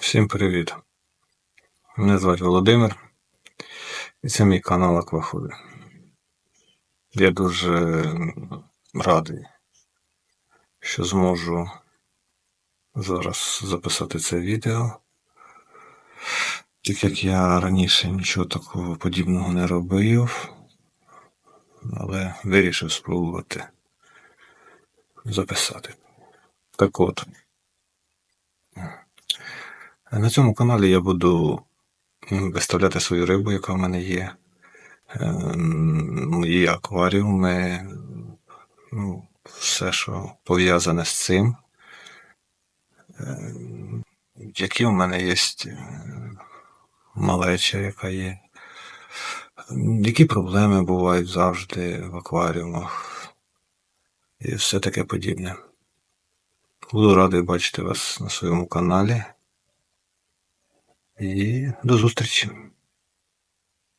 Всім привіт! Мене звати Володимир, і це мій канал Аквафобі. Я дуже радий, що зможу зараз записати це відео, так як я раніше нічого такого подібного не робив, але вирішив спробувати записати. Так от. На цьому каналі я буду виставляти свою рибу, яка в мене є. Ем, Мої акваріуми, ну, все, що пов'язане з цим. Ем, Які в мене є малеча, яка є. Ем, Які проблеми бувають завжди в акваріумах. І все таке подібне. Буду радий бачити вас на своєму каналі. І до зустрічі.